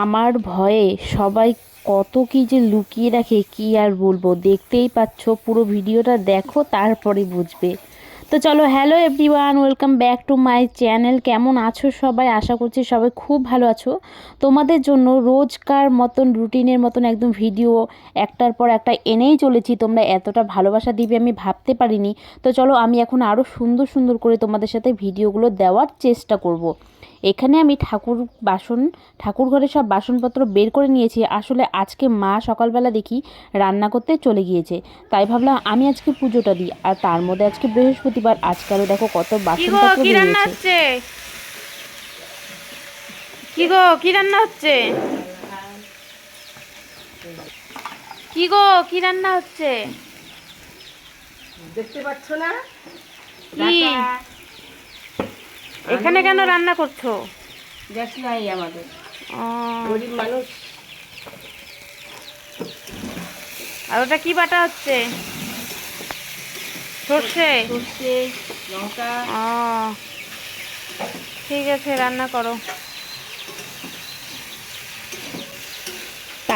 আমার ভয়ে সবাই কত কি যে লুকিয়ে রাখে, কি আর বলব? দেখতেই পাচ্ছ, পুরো ভিডিওটা দেখো, তারপরে বুঝবে। তো চলো hello everyone welcome back to my channel কেমন আছো সবাই? আশা করছি সবাই খুব ভালো আছো। তোমাদের জন্য রোজকার মতন, রুটিনের মতন একদম ভিডিও, একটার পর একটা এনেই চলেছি। তোমরা এতটা ভালোবাসা দিবে আমি ভাবতে পারিনি। তো চলো, আমি এখন আরও সুন্দর সুন্দর করে তোমাদের সাথে ভিডিওগুলো দেওয়ার চেষ্টা করব। এখানে আমি ঠাকুর বাসন ঠাকুর ঘরে সব বাসনপত্র বের করে নিয়েছি। আসলে আজকে মা সকালবেলা দেখি রান্না করতে চলে গিয়েছে। তাই ভাবলাম আমি আজকে পুজোটা দিই। আর তার মধ্যে আজকে বৃহস্পতিবার। আজকালও দেখো কত বাসনপত্র কি রান্না বেরিয়েছে। হচ্ছে? কি গো কি রান্না হচ্ছে? কি গো কি রান্না হচ্ছে? দেখতে পাচ্ছ না? কি? এখানে কেন রান্না করছ? গ্যাস নাই আমাদের। গরিব মানুষ। আর ওটা কি বাটা হচ্ছে? সর্ষে? সর্ষে লঙ্কা। ঠিক আছে রান্না করো।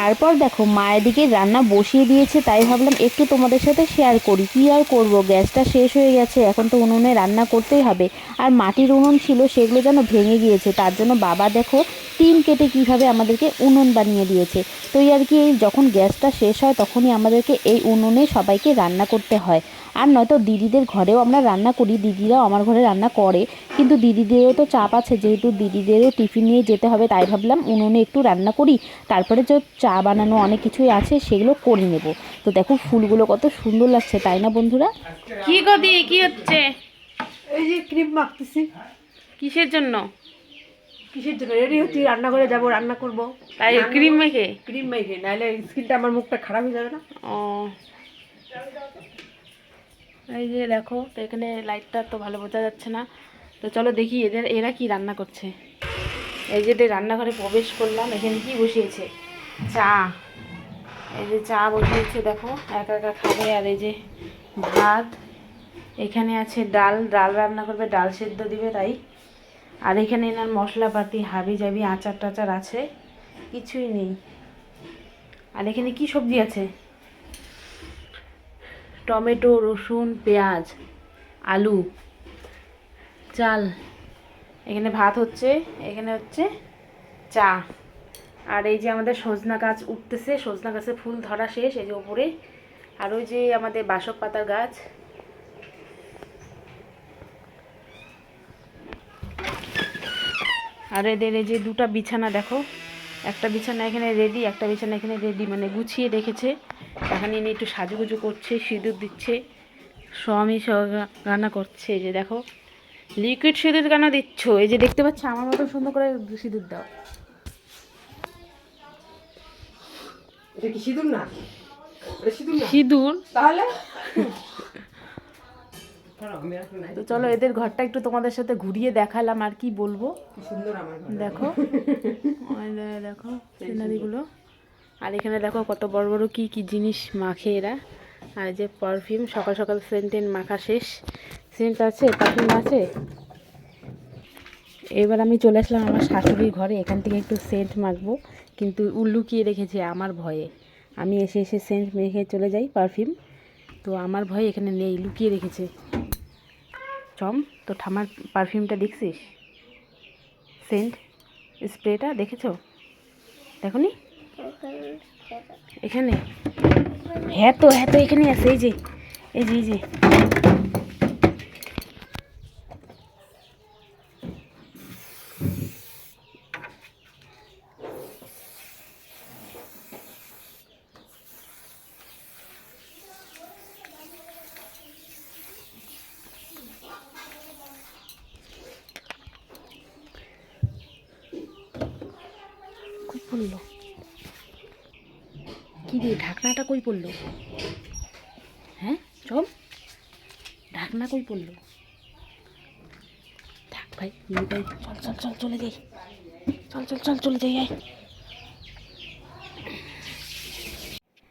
তারপর দেখো, মায়ের দিকে রান্না বসিয়ে দিয়েছে, তাই ভাবলাম একটু তোমাদের সাথে শেয়ার করি। কি আর করব? গ্যাসটা শেষ হয়ে গেছে, এখন তো উনুনে রান্না করতেই হবে। আর মাটির উনুন ছিল, সেগুলো যেন ভেঙে গিয়েছে, তার জন্য বাবা দেখো, টিন কেটে কীভাবে আমাদেরকে উনুন বানিয়ে দিয়েছে। তো আর কি, এই যখন গ্যাসটা শেষ হয়, তখনই আমাদেরকে এই উনুনে সবাইকে রান্না করতে হয়। আর নয়তো দিদিদের ঘরেও আমরা রান্না করি দিদিরাও আমার ঘরে রান্না করে কিন্তু দিদিদেরও তো চাপ আছে যেহেতু দিদিদেরও টিফিন নিয়ে যেতে হবে তাই ভাবলাম উনুনে একটু রান্না করি তারপরে যে চা বানানো অনেক কিছুই আছে সেগুলো করে নেব। তো দেখো ফুলগুলো কত সুন্দর লাগছে তাই না বন্ধুরা? কি গো দি কি হচ্ছে? এই যে ক্রিম মাখতেছি। কিসের জন্য? কিসের জন্য? রেডি হচ্ছি রান্না করে যাব রান্না করব। তাই ক্রিম মেখে? ক্রিম মেখে নাহলে স্কিনটা আমার মুখটা খারাপ হয়ে যাবে না। ও। এই যে দেখো, তো এখানে লাইটটা তো ভালো বোঝা যাচ্ছে না। তো চলো দেখি এদের, এরা কি রান্না করছে। এই যে রান্নাঘরে প্রবেশ করলাম, এখানে কি বসিয়েছে? চা। এই যে চা বসিয়েছে, দেখো, একা একা খাবে। আর এই যে ভাত, এখানে আছে ডাল ডাল রান্না করবে, ডাল সেদ্ধ দিবে তাই। আর এখানে এনার মশলাপাতি, হাবি জাবি, আচার টাচার আছে, কিছুই নেই। আর এখানে কি সবজি আছে? টমেটো, রসুন, পেঁয়াজ, আলু, চাল। এখানে ভাত হচ্ছে, এখানে হচ্ছে চা। আর এই যে আমাদের সজনা গাছ উঠতেছে, সজনা গাছে ফুল ধরা শেষ, এই যে ওপরে। আর ওই যে আমাদের বাসক পাতার গাছ। আর এদের এই যে দুটা বিছানা, দেখো। একটা বিছানা এখানে রেডি একটা বিছানা এখানে রেডি মানে গুছিয়ে রেখেছে। এখানে এনে একটু সাজুগুজু করছে সিঁদুর দিচ্ছে। স্বামী রান্না করছে এই যে দেখো। লিকুইড সিঁদুর কেন দিচ্ছ? এই যে দেখতে পাচ্ছ আমার মতো সুন্দর করে সিঁদুর দাও। এটা কি সিঁদুর না? সিঁদুর সিঁদুর? তাহলে? তো চলো এদের ঘরটা একটু তোমাদের সাথে ঘুরিয়ে দেখালাম আর কি বলব। সুন্দর দেখো। দেখো সিনারিগুলো আর এখানে দেখো কত বড় বড় কি কি জিনিস মাখে এরা। আর এই যে পারফিউম সকাল সকাল সেন্ট টেন্ট মাখা শেষ। সেন্ট আছে পারফিউম আছে। এবার আমি চলে আসলাম আমার শাশুড়ির ঘরে এখান থেকে একটু সেন্ট মাখবো। কিন্তু লুকিয়ে রেখেছে আমার ভয়ে। আমি এসে এসে সেন্ট মেখে চলে যাই পারফিউম তো আমার ভয় এখানে নেই লুকিয়ে রেখেছে। চম তো ঠামার পারফিউমটা দেখছিস? সেন্ট স্প্রেটা দেখেছ? দেখনি? এখানে। হ্যাঁ তো হ্যাঁ তো এখানে আছে, এই যে এই যে এই যে। পড়ল। কি রে ঢাকনাটা কই পড়ল? হ্যাঁ চল। ঢাকনা কই পড়ল? থাক ভাই চল চল চল, চলে যাই। চল চল চল, চলে যাই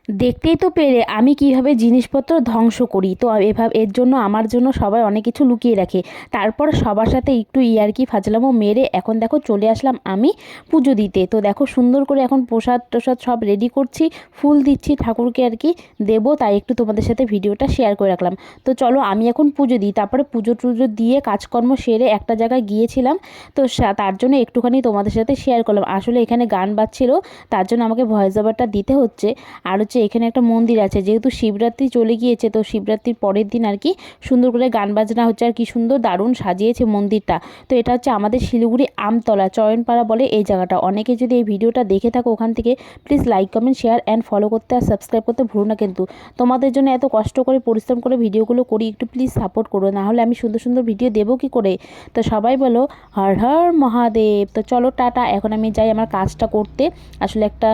দেখতেই তো পেরে আমি কীভাবে জিনিসপত্র ধ্বংস করি। তো এভাবে এর জন্য আমার জন্য সবাই অনেক কিছু লুকিয়ে রাখে। তারপর সবার সাথে একটু ইয়ার্কি ফাজলামো মেরে এখন দেখো চলে আসলাম আমি পুজো দিতে। তো দেখো সুন্দর করে এখন প্রসাদ টোসাদ সব রেডি করছি, ফুল দিচ্ছি ঠাকুরকে আর কি দেবো, তাই একটু তোমাদের সাথে ভিডিওটা শেয়ার করে রাখলাম। তো চলো আমি এখন পুজো দিই। তারপরে পুজো টুজো দিয়ে কাজকর্ম সেরে একটা জায়গায় গিয়েছিলাম। তো তার জন্য একটুখানি তোমাদের সাথে শেয়ার করলাম। আসলে এখানে গান বাজছিল, তার জন্য আমাকে ভয়েস ওভারটা দিতে হচ্ছে। আর হচ্ছে এখানে একটা মন্দির আছে। যেহেতু শিবরাত্রি চলে গিয়েছে, তো শিবরাত্রির পরের দিন আর কি সুন্দর করে গান বাজনা হচ্ছে আর কি সুন্দর দারুণ সাজিয়েছে মন্দিরটা। তো এটা হচ্ছে আমাদের শিলিগুড়ি আমতলা, চয়নপাড়া বলে এই জায়গাটা। অনেকে যদি এই ভিডিওটা দেখে থাকো ওখান থেকে please like comment share and follow করতে আর সাবস্ক্রাইব করতে ভুলো না কিন্তু। তোমাদের জন্য এত কষ্ট করে পরিশ্রম করে ভিডিওগুলো করি, একটু প্লিজ সাপোর্ট করো, না হলে আমি সুন্দর সুন্দর ভিডিও দেবো কি করে? তো সবাই বলো, হর হর মহাদেব। তো চলো টাটা, এখন আমি যাই আমার কাজটা করতে। আসলে একটা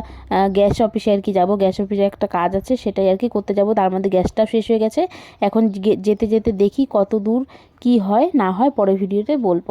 গ্যাস অফিসে আর কি যাব। গ্যাস অফিসে একটা কাজ আছে, সেটাই আর কি করতে যাব। তার মধ্যে গ্যাসটা শেষ হয়ে গেছে। এখন যেতে যেতে দেখি কত দূর কি হয়, না হয় পরের ভিডিওতে বলব।